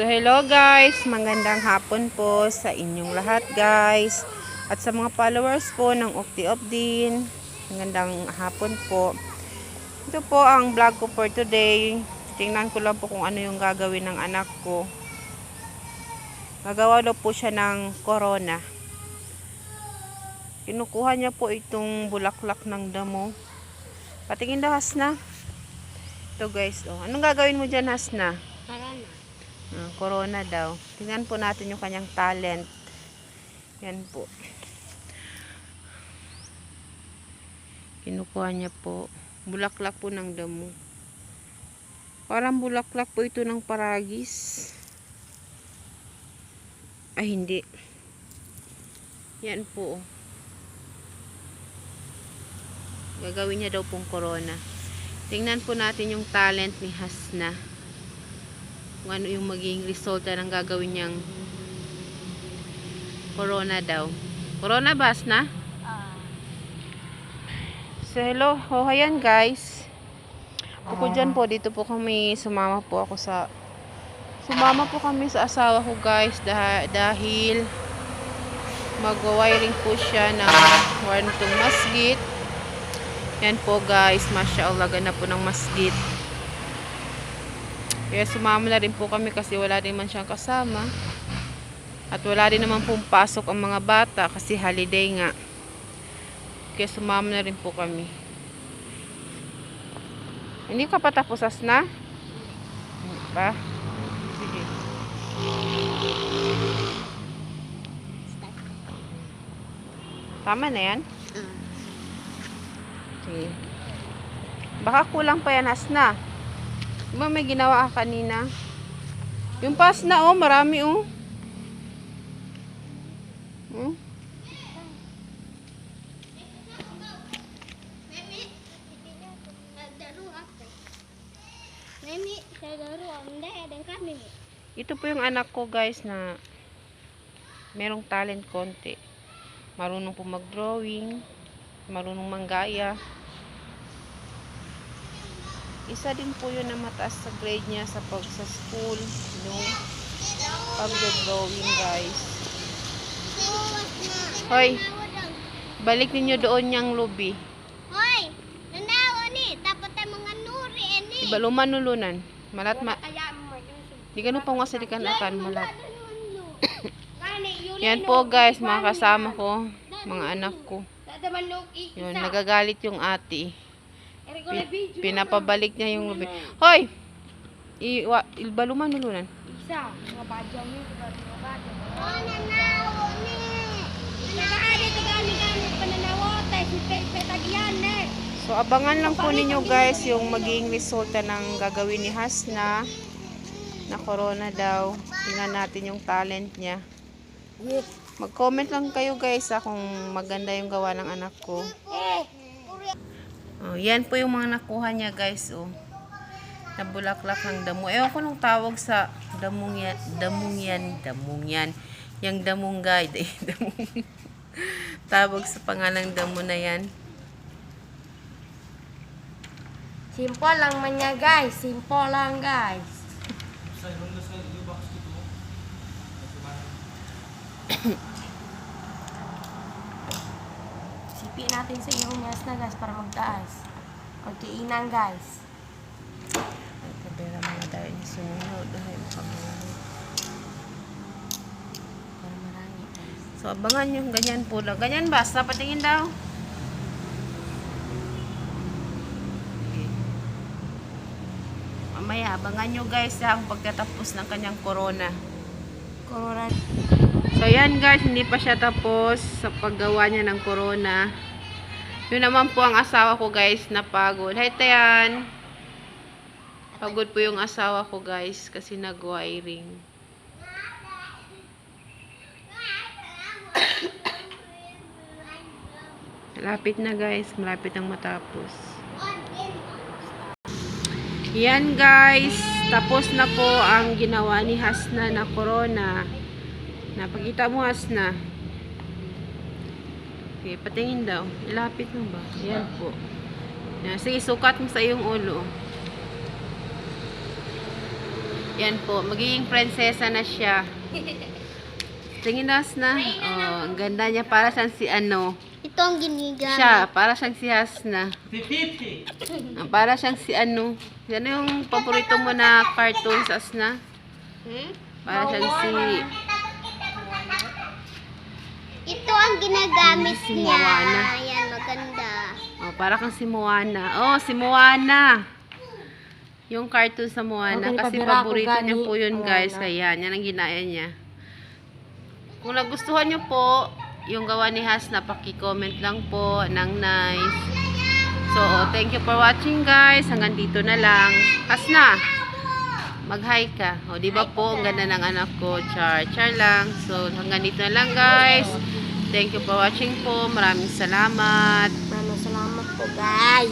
So hello guys, magandang hapon po sa inyong lahat guys. At sa mga followers po ng Ukti of Din, magandang hapon po. Ito po ang vlog ko for today. Tingnan ko lang po kung ano yung gagawin ng anak ko. Gagawa daw po siya ng corona. Kinukuha niya po itong bulaklak ng damo. Patingin daw Hasna. Ito guys, oh. Anong gagawin mo dyan Hasna? Corona. Ah, corona daw. Tingnan po natin yung kanyang talent. Yan po. Kinukuha niya po. Bulaklak po ng damo. Parang bulaklak po ito ng paragis. Ay, hindi. Yan po. Gagawin niya daw pong corona. Tingnan po natin yung talent ni Hasna kung ano yung magiging resulta ng gagawin niyang corona daw. Corona bas na? Ah. So hello, oh ayan guys. Bukod dyan po, dito po kami, sumama po ako sa, sumama po kami sa asawa ko guys dah- dahil magwa-wiring po siya ng warntong masgit. Yan po guys, masya Allah, ganda po ng masgit. Kaya sumama na rin po kami kasi wala rin man siyang kasama. At wala rin naman pong pasok ang mga bata kasi holiday nga. Kaya sumama na rin po kami. Hindi ka pa tapos na? Hindi pa? Sige. Tama na yan? Ah. Sige. Baka kulang pa yan, Hasna. Ba may ginawa ka kanina? Yung pas na, oh, marami, oh. Hmm? Ito po yung anak ko, guys, na merong talent konti. Marunong po mag-drawing, marunong manggaya. Isa din po yun na mataas sa grade niya sa pag sa school, no? Pag-drawing, guys. Hoy, balik ninyo doon yung lobby. Hoy, nanawa ni, dapat tayo mga nuri ni. Iba lumanulunan. Malat ma... Di ganun pa nga salikan akan malat. Yan po guys, mga kasama ko, mga anak ko. Yun, nagagalit yung ate. Pi- pinapabalik niya yung lubid. Hoy! Iwa, ilbaluman nulunan. Isa, mga badyang badyang. Oh, nanawa ni. Nagaali to gani gani pananawa tayo si Pepe Tagyan ni. So, abangan lang po ninyo guys yung magiging resulta ng gagawin ni Hasna na corona daw. Tingnan natin yung talent niya. Mag-comment lang kayo guys ha, kung maganda yung gawa ng anak ko. Eh, Oh, yan po yung mga nakuha niya guys. Oh. Na bulaklak ng damo. Ewan ko nung tawag sa damong yan. Damong yan. Damong yan. Yung damong guide. Eh, damong. tawag sa pangalang damo na yan. simple lang man niya guys, simple lang guys. Sipi natin sa iyong yas na guys para magtaas. Okay, inang guys. Ay, kabera mga dahil ni sumunod. Dahil makamahal. Para marami guys. So, abangan yung ganyan po lang. Ganyan ba? Sa patingin daw. Okay. Mamaya, abangan nyo guys ang pagkatapos ng kanyang corona. Corona. So, yan guys, hindi pa siya tapos sa paggawa niya ng corona. Yun naman po ang asawa ko guys, napagod. Hi, Tayan! Pagod po yung asawa ko guys, kasi nag-wiring. Malapit na guys, malapit ang matapos. Yan guys, tapos na po ang ginawa ni Hasna na corona. Napakita mo Hasna. Okay, patingin daw. Ilapit mo ba? Yan po. Yan, sige, sukat mo sa iyong ulo. Yan po, magiging prinsesa na siya. Tingin nas na. Oh, ang ganda niya. Para siyang si ano. Ito ang ginigamit. Siya, para siyang si Hasna. Si Titi. Ah, Para siyang si ano. Yan yung paborito mo na cartoons, Asna. Hmm? Para siyang si... Ang ginagamit Si niya. Moana. Ayan, maganda. Oh, para kang si Moana. Oh, si Moana. Yung cartoon sa Moana. Okay, Kasi paborito niya po yun, guys. Moana. Kaya, yan ang ginaya niya. Kung nagustuhan niyo po, yung gawa ni Hasna, paki-comment lang po ng nice. So, thank you for watching, guys. Hanggang dito na lang. Hasna, mag-hi ka. O, di ba po, ang ganda ng anak ko. Char, char lang. So, hanggang dito na lang, guys. Thank you for watching po. Maraming salamat. Maraming salamat po, guys.